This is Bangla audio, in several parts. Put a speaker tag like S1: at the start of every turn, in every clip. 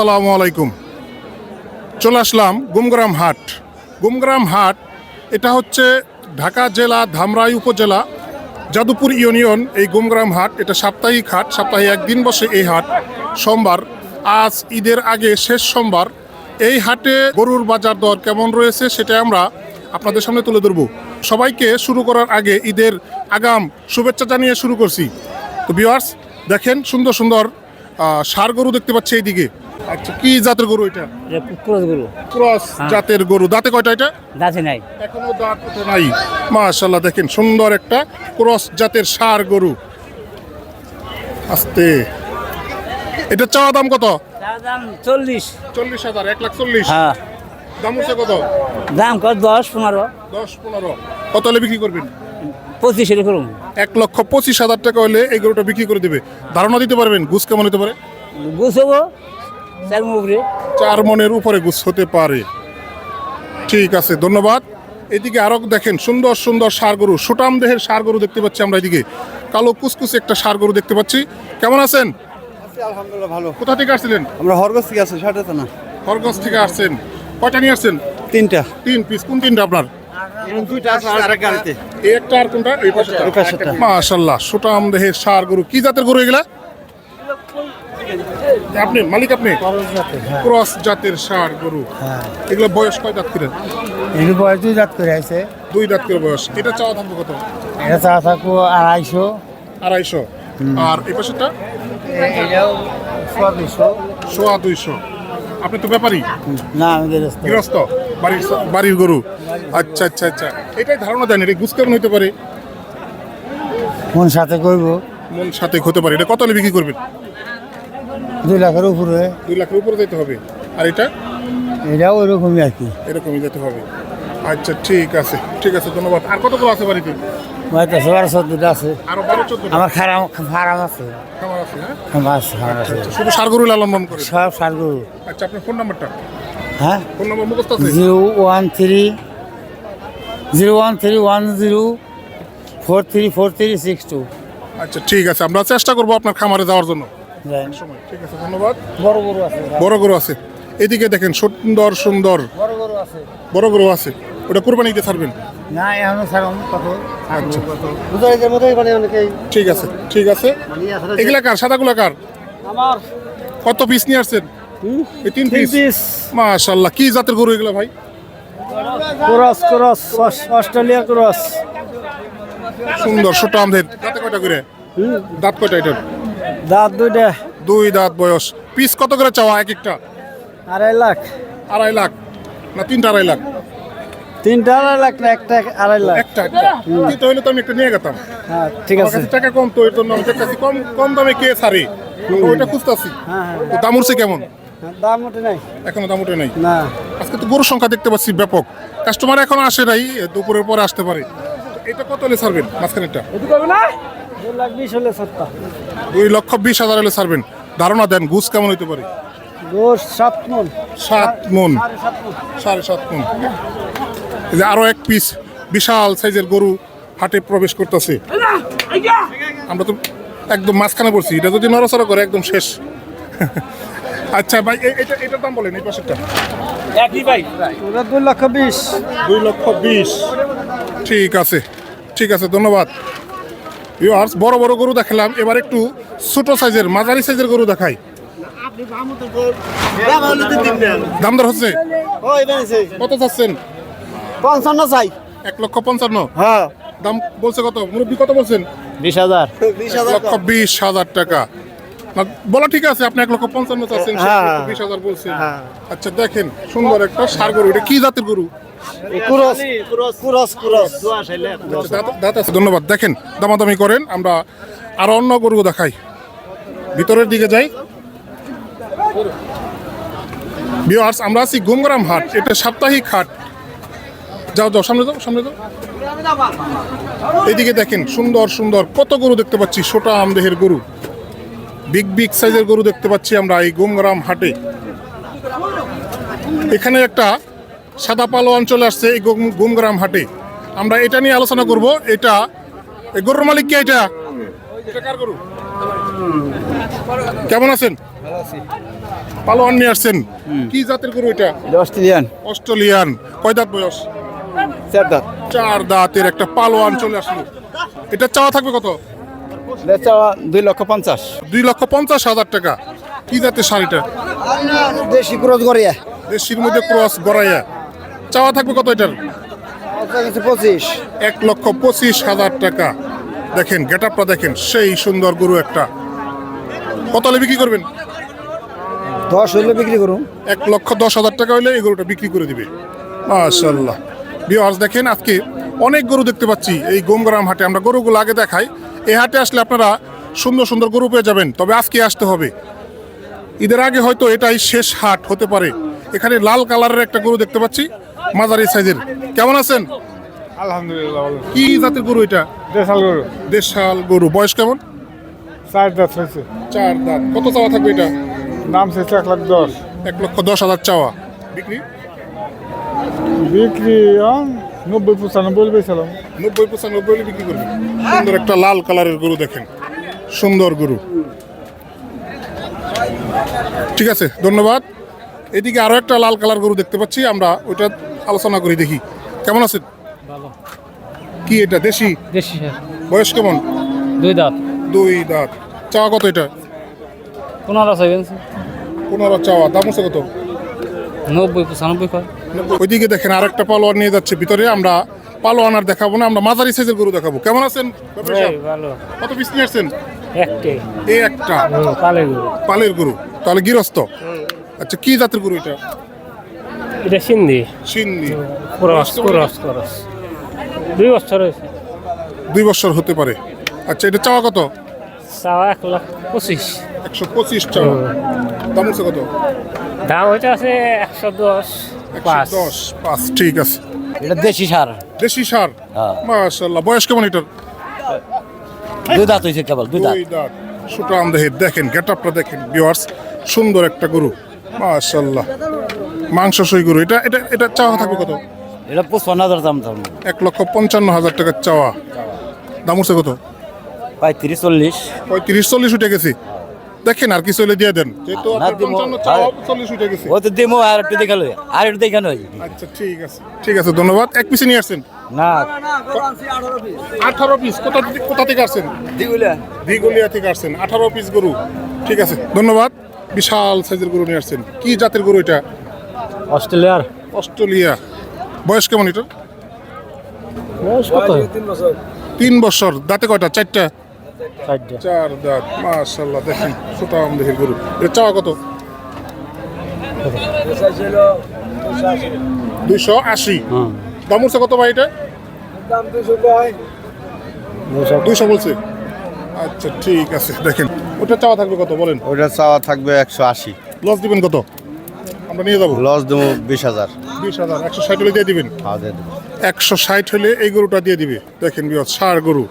S1: আসসালামু আলাইকুম। চলে আসলাম গুমগ্রাম হাট। গুমগ্রাম হাট, এটা হচ্ছে ঢাকা জেলা ধামরাই উপজেলা, যাদবপুর ইউনিয়ন। এই গুমগ্রাম হাট, এটা সাপ্তাহিক হাট, সপ্তাহে একদিন বসে এই হাট। সোমবার, আজ ঈদের আগে শেষ সোমবার। এই হাটে গরুর বাজার দর কেমন রয়েছে সেটা আমরা আপনাদের সামনে তুলে ধরবো। সবাইকে শুরু করার আগে ঈদের আগাম শুভেচ্ছা জানিয়ে শুরু করছি। তো ভিউয়ার্স দেখেন সুন্দর সুন্দর ষাঁড় গরু দেখতে পাচ্ছি এইদিকে। আচ্ছা কি জাতের গরু এটা?
S2: ক্রস গরু।
S1: ক্রস জাতের গরু। দাঁতে কয়টা এটা?
S2: দাঁতে নাই।
S1: এখনও দাঁত ওঠে নাই। মাশাল্লাহ দেখেন সুন্দর একটা ক্রস জাতের ষাঁড় গরু। আস্তে। এটা চাওয়া দাম কত?
S2: দাম চল্লিশ।
S1: চল্লিশ হাজার এক লাখ চল্লিশ।
S2: হ্যাঁ।
S1: দাম হচ্ছে কত?
S2: দাম কত? দশ পনেরো।
S1: দশ পনেরো। কত হলে বিক্রি করবেন?
S2: পঁচিশ এরকম
S1: এক লক্ষ পঁচিশ হাজার টাকা হলে এই গরুটা বিক্রি করে দিবে। ধারণা দিতে পারবেন? গুছ কেমন হতে পারে?
S2: গুছবো চার উপরে
S1: চার মনের উপরে গুছ হতে পারে। ঠিক আছে ধন্যবাদ। এদিকে আরও দেখেন সুন্দর সুন্দর সার গরু সুটাম দেহের সার গরু দেখতে পাচ্ছি আমরা এদিকে। কালো কুচকুচে একটা সার গরু দেখতে পাচ্ছি। কেমন আছেন?
S3: আলহামদুলিল্লাহ ভালো।
S1: কোথা থেকে আসছিলেন?
S3: আমরা হরগস থেকে আছি ষাটে তো না।
S1: থেকে আসছেন। কয়টা নিয়ে আসছেন?
S3: তিনটা।
S1: তিন পিস কোন তিনটা আপনার। মাশাআল্লাহ সুটাম দেহের সার গরু কি জাতের গরু এগুলা? আপনি মালিক আপনি? ক্রস জাতের সার গরু। এগুলো বয়স কয় দাঁত করে?
S4: এগুলো বয়স দুই করে আছে।
S1: দুই দাঁত করে বয়স। এটা চাওয়া দাম কত?
S4: এটা চা থাকব আড়াইশো।
S1: আড়াইশো। আর এই পাশেরটা?
S4: এ- সোয়া দুইশো।
S1: সোয়া দুইশো। আপনি তো ব্যাপারী?
S4: না আমি
S1: গৃহস্থ। বাড়ির বাড়ির গরু? আচ্ছা আচ্ছা আচ্ছা। এটাই ধারণা দেন এটা গুছ কেমন হতে পারে।
S4: কোন সাথে করব
S1: মন সাথে হতে পারে। এটা কত বিক্রি করবেন?
S4: দুই লাখের উপরে।
S1: দুই লাখের উপরে যেতে হবে। আর এটা?
S4: এটাও ওইরকমই আর কি।
S1: এরকমই যেতে হবে। আচ্ছা ঠিক আছে। ঠিক আছে ধন্যবাদ। আর কতগুলো আছে বাড়িতে?
S4: হয়তো সবার সদ্যটা আছে।
S1: আরও বারো চোদ্দ
S4: আমার খারাপ ফার্ম আছে
S1: খামার আছে হ্যাঁ?
S4: আছে
S1: শুধু লালন পালন করে
S4: সব সারগরু
S1: আচ্ছা আপনার ফোন নাম্বারটা?
S4: হ্যাঁ?
S1: ফোন নাম্বার মুখস্থ আছে?
S4: Zero one three zero one three one zero four three four three six two.
S1: আচ্ছা ঠিক আছে। আমরা চেষ্টা করব আপনার খামারে যাওয়ার জন্য। ঠিক আছে ধন্যবাদ।
S4: বড় গরু আছে
S1: বড় গরু আছে। এদিকে দেখেন সুন্দর সুন্দর।
S4: বড় গরু আছে।
S1: বড় গরু আছে। ওটা কোরবানিতে ছাড়বেন?
S4: না এখনও ছাড়াম কত
S1: আচ্ছা।
S4: বুঝাইদের মানে অনেকেই।
S1: ঠিক আছে ঠিক আছে। এগুলা কার? সাদাগুলা কার?
S4: আমার।
S1: কত পিস নিয়ে আসছেন? এই তিন পিস মাশাল্লাহ কি জাতের গরু এগুলো ভাই?
S4: Cross cross Australia cross.
S1: সুন্দর ছোট আমদের দাঁতে কয়টা করে? দাঁত কয়টা এটার?
S4: দাঁত দুইটা।
S1: দুই দাঁত বয়স। পিস কত করে চাওয়া এক একটা?
S4: আড়াই লাখ।
S1: আড়াই লাখ। না তিনটা আড়াই লাখ?
S4: তিনটা আড়াই লাখ না একটা আড়াই লাখ।
S1: একটা একটা। হইলে তো আমি একটা নিয়ে গেতাম।
S4: হ্যাঁ ঠিক আছে।
S1: টাকা কম তো এর জন্য আমি দেখতেছি কম কম দামে কে ছাড়ে? ওইটা খুঁজতেছি।
S4: হ্যাঁ হ্যাঁ
S1: দাম উঠছে কেমন?
S4: হ্যাঁ, দাম ওঠে নাই।
S1: এখনও দাম উঠে নাই?
S4: না।
S1: আজকে তো গরুর সংখ্যা দেখতে পাচ্ছি ব্যাপক। কাস্টমার এখন আসে নাই দুপুরের পরে আসতে পারে। তো এটা কত হলে ছাড়বেন? মাঝখানেরটা?
S4: দু লাখ বিশ হলে সত্তা
S1: দুই লক্ষ বিশ হাজার হলে ছাড়বেন। ধারণা দেন ঘুষ কেমন হতে পারে?
S4: দোষ সাত মন।
S1: সাত মন। সাড়ে সাত মন। যে আরও এক পিস বিশাল সাইজের গরু হাটে প্রবেশ করতেছে। আমরা তো একদম মাঝখানে পড়ছি। এটা যদি নড়াচড়া করে একদম শেষ। আচ্ছা ভাই এটা এটার দাম বলেন এই পাশেরটা।
S4: ওটা দুই লক্ষ বিশ।
S1: দুই লক্ষ বিশ। ঠিক আছে। ঠিক আছে ধন্যবাদ। ভিউয়ার্স বড় বড় গরু দেখালাম। এবার একটু ছোট সাইজের মাঝারি সাইজের গরু দেখাই। দাম দর হচ্ছে? কত চাচ্ছেন?
S4: পঞ্চান্ন চাই
S1: এক লক্ষ পঞ্চান্ন।
S4: হ্যাঁ।
S1: দাম বলছে কত? মুরব্বী কত বলছেন?
S4: বিশ হাজার।
S1: বিশ হাজার টাকা। বলা ঠিক আছে আপনি এক লক্ষ পঞ্চান্ন চাচ্ছেন
S4: হ্যাঁ।
S1: বিশ হাজার বলছেন আচ্ছা দেখেন সুন্দর একটা সার গরু এটা কি জাতের গরু? আচ্ছা, ধন্যবাদ। দেখেন দামাদামি করেন আমরা আরও অন্য গরু দেখাই। ভিতরের দিকে যাই। বিয়ার্স আমরা আছি গুমগ্রাম হাট এটা সাপ্তাহিক হাট। যাও যাও সামনে যাও সামনে যাও। এদিকে দেখেন সুন্দর সুন্দর কত গরু দেখতে পাচ্ছি ছোটা আমদেহের গরু। বিগ বিগ সাইজের গরু দেখতে পাচ্ছি আমরা এই গুমগ্রাম হাটে। এখানে একটা সাদা পালো অঞ্চলে আসছে এই গুম- গুমগ্রাম হাটে। আমরা এটা নিয়ে আলোচনা করব। এটা এই গরুর মালিক কে এটা? গরু? কেমন আছেন? পালোয়ান নিয়ে আসছেন। কি জাতের গরু এটা
S3: অস্ট্রেলিয়ান।
S1: অস্ট্রেলিয়ান। কয় দাঁত বয়স?
S3: চার দাঁত।
S1: চার দাঁতের একটা পালোয়ান চলে আসলো। এটা চাওয়া থাকবে কত?
S3: দুই লক্ষ পঞ্চাশ।
S1: দুই লক্ষ পঞ্চাশ হাজার টাকা। কি জাতের শাড়িটা?
S3: দেশি ক্রোধ করিয়া
S1: দেশির মধ্যে ক্রস গড়াইয়া। চাওয়া থাকবে কত এটার?
S3: পঁচিশ।
S1: এক লক্ষ পঁচিশ হাজার টাকা। দেখেন গেট আপটা দেখেন সেই সুন্দর গরু একটা। কত হলে বিক্রি করবেন?
S3: দশ হইলে বিক্রি করুন।
S1: এক লক্ষ দশ হাজার টাকা হলে এই গরুটা বিক্রি করে দিবে। মাশাল্লাহ বিহার দেখেন আজকে অনেক গরু দেখতে পাচ্ছি। এই গোমগ্রাম হাটে আমরা গরুগুলো আগে দেখাই। এই হাটে আসলে আপনারা সুন্দর সুন্দর গরু পেয়ে যাবেন তবে আজকে আসতে হবে। ঈদের আগে হয়তো এটাই শেষ হাট হতে পারে। এখানে লাল কালারের একটা গরু দেখতে পাচ্ছি মাঝারি সাইজের। কেমন আছেন?
S5: আলহামদুলিল্লাহ
S1: কি জাতের গরু এটা?
S5: দেশাল গরু।
S1: দেশাল গরু। বয়স কেমন?
S5: চার দাঁত হয়েছে।
S1: চার দাঁত। কত চাওয়া থাকবে এটা?
S5: দাম শেষে এক লাখ দশ।
S1: এক লক্ষ দশ হাজার চাওয়া। বিক্রি?
S5: বিক্রি নব্বই পঁচানব্বই বেছিলাম
S1: নব্বই পঁচানব্বই বিক্রি করবে। সুন্দর একটা লাল কালারের গরু দেখেন। সুন্দর গরু। ঠিক আছে ধন্যবাদ। এদিকে আরও একটা লাল কালার গরু দেখতে পাচ্ছি আমরা ওইটা আলোচনা করি দেখি। কেমন আছেন? কি এটা দেশি?
S2: দেশি
S1: বয়স কেমন?
S2: দুই দাঁত।
S1: দুই দাঁত। চাওয়া কত এটা?
S2: পনেরো সেভেন
S1: পনেরো চাওয়া দাম হচ্ছে কত?
S2: নব্বই পঁচানব্বই
S1: ওইদিকে দেখেন আরেকটা পালোয়ার নিয়ে যাচ্ছে ভিতরে আমরা পালোয়ান আর দেখাবো না আমরা মাঝারি সাইজের গরু দেখাবো। কেমন আছেন? কত পিস নিয়ে আসছেন?
S2: একটে
S1: এই একটা। পালের গরু। তাহলে গৃহস্থ? আচ্ছা কি জাতের গরু এটা?
S2: এটা Sindhi.
S1: Sindhi.
S2: Cross cross cross. দুই বছর হয়েছে।
S1: দুই বছর হতে পারে। আচ্ছা এটা চাওয়া কত?
S2: চাওয়া এক লাখ পঁচিশ।
S1: একশো পঁচিশ চাওয়া। দাম হচ্ছে কত?
S2: দাম ওইটা আছে একশো দশ পাঁচ।
S1: দশ পাঁচ ঠিক আছে।
S4: এটা দেশি সার।
S1: দেশি সার? মাশাল্লাহ বয়স কেমন এটার?
S4: দুই দাঁত হয়েছে কেবল দুই দাঁত।
S1: দুই দাঁত। সুটাম দেহের দেখেন গেট আপটা দেখেন ভিউয়ার্স সুন্দর একটা গরু। মাশাল্লাহ মাংস সই গরু। এটা এটা এটা চাওয়া থাকবে কত?
S4: এটা পঁচপান্ন হাজার দাম দাম
S1: এক লক্ষ পঞ্চান্ন হাজার টাকার চাওয়া। দাম হচ্ছে কত?
S4: পঁয়ত্রিশ চল্লিশ।
S1: পঁয়ত্রিশ চল্লিশ উঠে গেছি। দেখেন আর কিছু হলে দিয়ে দেন। যেহেতু আপনার
S4: দিব।
S1: পঞ্চান্ন চাওয়া চল্লিশ উঠে গেছে।
S4: ও তো দেবো আর একটু দেখাল আর একটু দেখানো
S1: আচ্ছা ঠিক আছে। ঠিক আছে ধন্যবাদ। এক পিসে নিয়ে আসছেন?
S4: না।
S1: আঠারো পিস কোথা থেকে- কোথা থেকে আসছেন? দিগুলিয়া। থেকে আসছেন। আঠারো পিস গরু। ঠিক আছে ধন্যবাদ। বিশাল সাইজের গরু নিয়ে আসছেন। কি জাতের গরু এটা?
S2: অস্ট্রেলিয়ার।
S1: অস্ট্রেলিয়া। বয়স কেমন এটা
S2: বয়স কত?
S1: তিন বছর। দাঁতে কয়টা? চারটে? চার দাঁত মাশাল্লাহ দেখেন সুতাম দেহের গরু। এটা চাওয়া কত? দুইশো আশি। দাম উঠছে কত ভাই এটা? দুইশো। বলছে। আচ্ছা ঠিক আছে দেখেন। ওটা চাওয়া থাকবে কত বলেন?
S3: ওটা চাওয়া থাকবে একশো আশি।
S1: লস দিবেন কত? আমরা নিয়ে যাব।
S3: লস দেবো বিশ হাজার।
S1: বিশ হাজার একশো ষাট হলে দিয়ে দিবেন?
S3: হাজার
S1: একশো ষাট হলে এই গরুটা দিয়ে দিবে। দেখেন বিয়স সার গরু।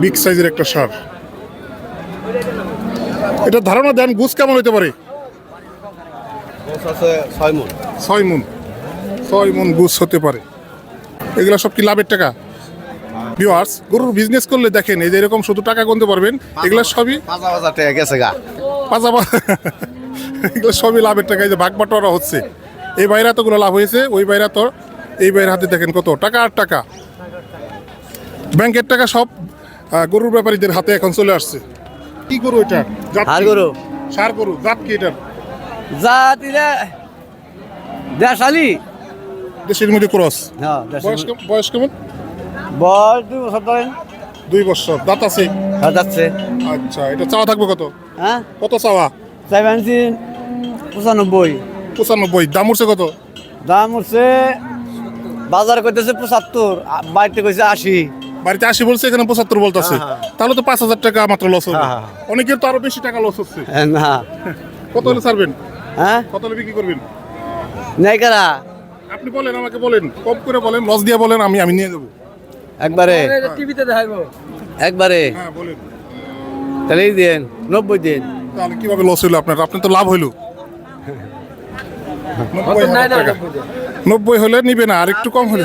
S1: বিগ সাইজের একটা সার। এটা ধারণা দেন গুছ কেমন হতে পারে?
S3: ছয় মন
S1: ছয় মন ছয় মন গুছ হতে পারে। এগুলো সব কি লাভের টাকা? ভিউয়ার্স গরুর বিজনেস করলে দেখেন এই যে এরকম শুধু টাকা গুনতে পারবেন এগুলো সবই
S3: পাঁচ হাজার টাকা গেছে গা।
S1: পাশাপাশি এগুলো সবই লাভের টাকা এই যে ভাগ বাটোয়ারা হচ্ছে। এই বাইরে এতগুলো লাভ হয়েছে ওই বাইরে তো এই বাইরের হাতে দেখেন কত। টাকা আর টাকা। ব্যাংকের টাকা সব গরুর ব্যাপারীদের হাতে এখন চলে আসছে। কি গরু এটা?
S4: আর গরু।
S1: সার গরু জাত কি এটা?
S4: জাত এটা দেশালি।
S1: দেশের মধ্যে ক্রস।
S4: হ্যাঁ
S1: বয়স কেম- বয়স কেমন?
S4: বয়স দুই বছর ধরেন।
S1: দুই বছর। দাঁত আছে?
S4: হ্যাঁ যাচ্ছে
S1: আচ্ছা এটা চাওয়া থাকবে কত?
S4: হ্যাঁ?
S1: কত চাওয়া?
S4: সেভেন্টিন পঁচানব্বই।
S1: পঁচানব্বই। দাম উঠছে কত?
S4: দাম হচ্ছে বাজার করতেছে পঁচাত্তর বাড়িতে কইছে আশি।
S1: বাড়িতে আশি বলছে এখানে পঁচাত্তর বলতেছে তাহলে তো পাঁচ হাজার টাকা মাত্র লস হবে।
S4: হ্যাঁ,
S1: অনেকের তো আরও বেশি টাকা লস হচ্ছে।
S4: না।
S1: কত হলে ছাড়বেন?
S4: হ্যাঁ?
S1: কত হলে বিক্রি করবেন?
S4: নেই কারা
S1: আপনি বলেন আমাকে বলেন। কম করে বলেন লস দিয়ে বলেন আমি আমি নিয়ে দেবো
S4: একবারে। একবারে
S1: হ্যাঁ বলেন।
S4: তাহলে এই দিন নব্বই দিন।
S1: তাহলে কীভাবে লস হইল আপনার? আপনার তো লাভ হইল। নব্বই নব্বই। হলে নিবে না আর একটু কম হলে।